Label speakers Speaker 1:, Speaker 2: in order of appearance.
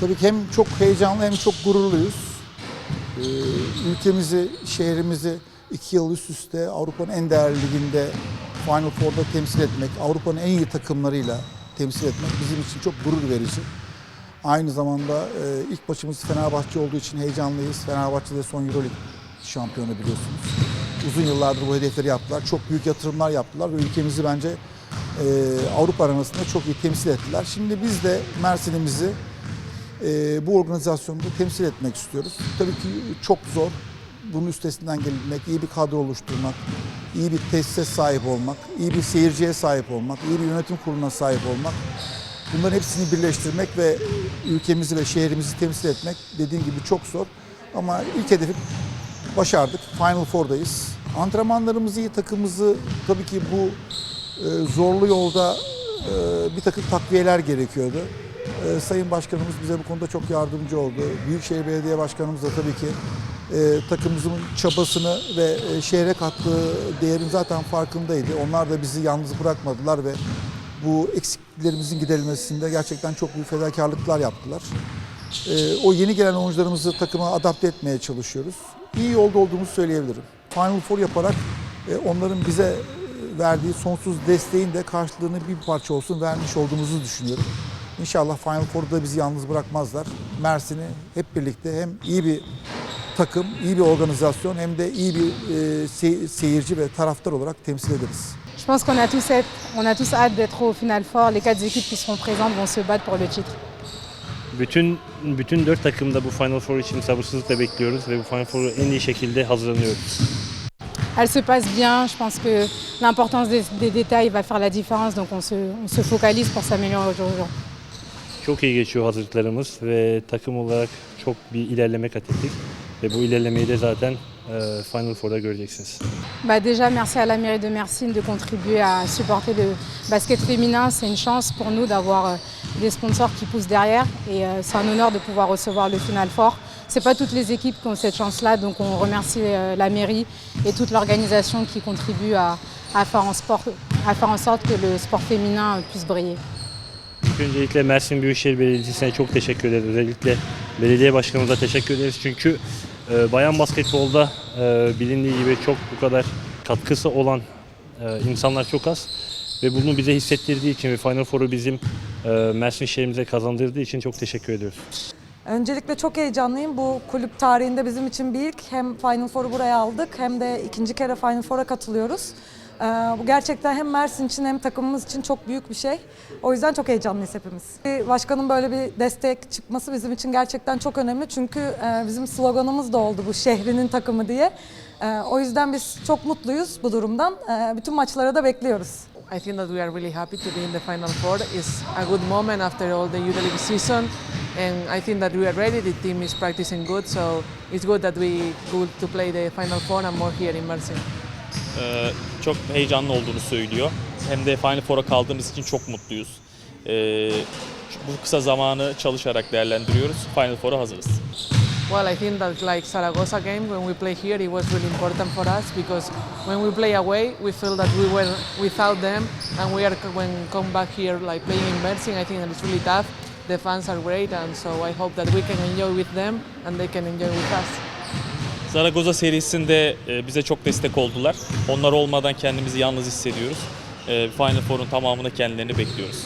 Speaker 1: tabii ki hem çok heyecanlı hem çok gururluyuz. Ee, ülkemizi, şehrimizi iki yıl üst üste Avrupa'nın en değerli liginde Final Four'da temsil etmek, Avrupa'nın en iyi takımlarıyla temsil etmek bizim için çok gurur verici. Aynı zamanda e, ilk maçımız Fenerbahçe olduğu için heyecanlıyız. Fenerbahçe de son Euroleague şampiyonu biliyorsunuz. Uzun yıllardır bu hedefleri yaptılar. Çok büyük yatırımlar yaptılar ve ülkemizi bence e, Avrupa arenasında çok iyi temsil ettiler. Şimdi biz de Mersin'imizi e, bu organizasyonda temsil etmek istiyoruz. Tabii ki çok zor. Bunun üstesinden gelmek, iyi bir kadro oluşturmak, iyi bir tesise sahip olmak, iyi bir seyirciye sahip olmak, iyi bir yönetim kuruluna sahip olmak. Bunların hepsini birleştirmek ve ülkemizi ve şehrimizi temsil etmek dediğim gibi çok zor. Ama ilk hedefi başardık. Final Four'dayız. Antrenmanlarımızı iyi, takımımızı tabii ki bu e, zorlu yolda e, bir takım takviyeler gerekiyordu. E, Sayın Başkanımız bize bu konuda çok yardımcı oldu. Büyükşehir Belediye Başkanımız da tabii ki e, takımımızın çabasını ve e, şehre kattığı değerin zaten farkındaydı. Onlar da bizi yalnız bırakmadılar ve bu eksiklerimizin giderilmesinde gerçekten çok büyük fedakarlıklar yaptılar. E, o yeni gelen oyuncularımızı takıma adapte etmeye çalışıyoruz. İyi yolda olduğumuzu söyleyebilirim. Final Four yaparak e, onların bize e, verdiği sonsuz desteğin de karşılığını bir parça olsun vermiş olduğumuzu düşünüyorum. İnşallah Final Four'da bizi yalnız bırakmazlar. Mersin'i hep birlikte hem iyi bir takım, iyi bir organizasyon hem de iyi bir e, se- seyirci ve taraftar olarak temsil ederiz.
Speaker 2: Je pense qu'on a tous hâte, on a tous hâte d'être au final fort. Les quatre équipes qui seront présentes vont se battre pour le titre.
Speaker 3: Bütün bütün dört takım da bu Final Four için sabırsızlıkla bekliyoruz ve bu Final Four'a en iyi şekilde hazırlanıyoruz.
Speaker 2: Elle se passe bien, je pense que l'importance des, des détails va faire la différence, donc on se, on se focalise pour s'améliorer aujourd'hui. Bah déjà, merci à la mairie de Mersin de contribuer à supporter le basket féminin. C'est une chance pour nous d'avoir euh, des sponsors qui poussent derrière et euh, c'est un honneur de pouvoir recevoir le Final Four. C'est pas toutes les équipes qui ont cette chance-là, donc on remercie euh, la mairie et toute l'organisation qui contribue à, faire en sorte que le sport féminin puisse briller.
Speaker 3: Öncelikle Mersin Büyükşehir Belediyesi'ne çok teşekkür ederiz. Özellikle belediye başkanımıza teşekkür ederiz. Çünkü e, bayan basketbolda e, bilindiği gibi çok bu kadar katkısı olan e, insanlar çok az. Ve bunu bize hissettirdiği için ve Final Four'u bizim e, Mersin şehrimize kazandırdığı için çok teşekkür ediyoruz.
Speaker 4: Öncelikle çok heyecanlıyım. Bu kulüp tarihinde bizim için bir ilk. Hem Final Four'u buraya aldık hem de ikinci kere Final Four'a katılıyoruz. Ee, bu gerçekten hem Mersin için hem takımımız için çok büyük bir şey. O yüzden çok heyecanlıyız hepimiz. Başkanın böyle bir destek çıkması bizim için gerçekten çok önemli. Çünkü e, bizim sloganımız da oldu bu şehrinin takımı diye. Ee, o yüzden biz çok mutluyuz bu durumdan. Ee, bütün maçlara da bekliyoruz.
Speaker 5: I think that we are really happy to be in the Final Four. It's a good moment after all the Euroleague season, and I think that we are ready. The team is practicing good, so it's good that we go to play the Final Four and more here in Mersin.
Speaker 6: Ee, çok heyecanlı olduğunu söylüyor. Hem de Final Four'a kaldığımız için çok mutluyuz. Ee, bu kısa zamanı çalışarak değerlendiriyoruz. Final Four'a hazırız.
Speaker 5: Well, I think that like Zaragoza game, when we play here, it was really important for us because when we play away, we feel that we were without them, and we are when come back here like playing in Mersin, I think that it's really tough. The fans are great, and so I hope that we can enjoy with them and they can enjoy with us.
Speaker 6: Zaragoza serisinde e, bize çok destek oldular. Onlar olmadan kendimizi yalnız hissediyoruz. Ee, Final Four'un tamamını kendilerini bekliyoruz.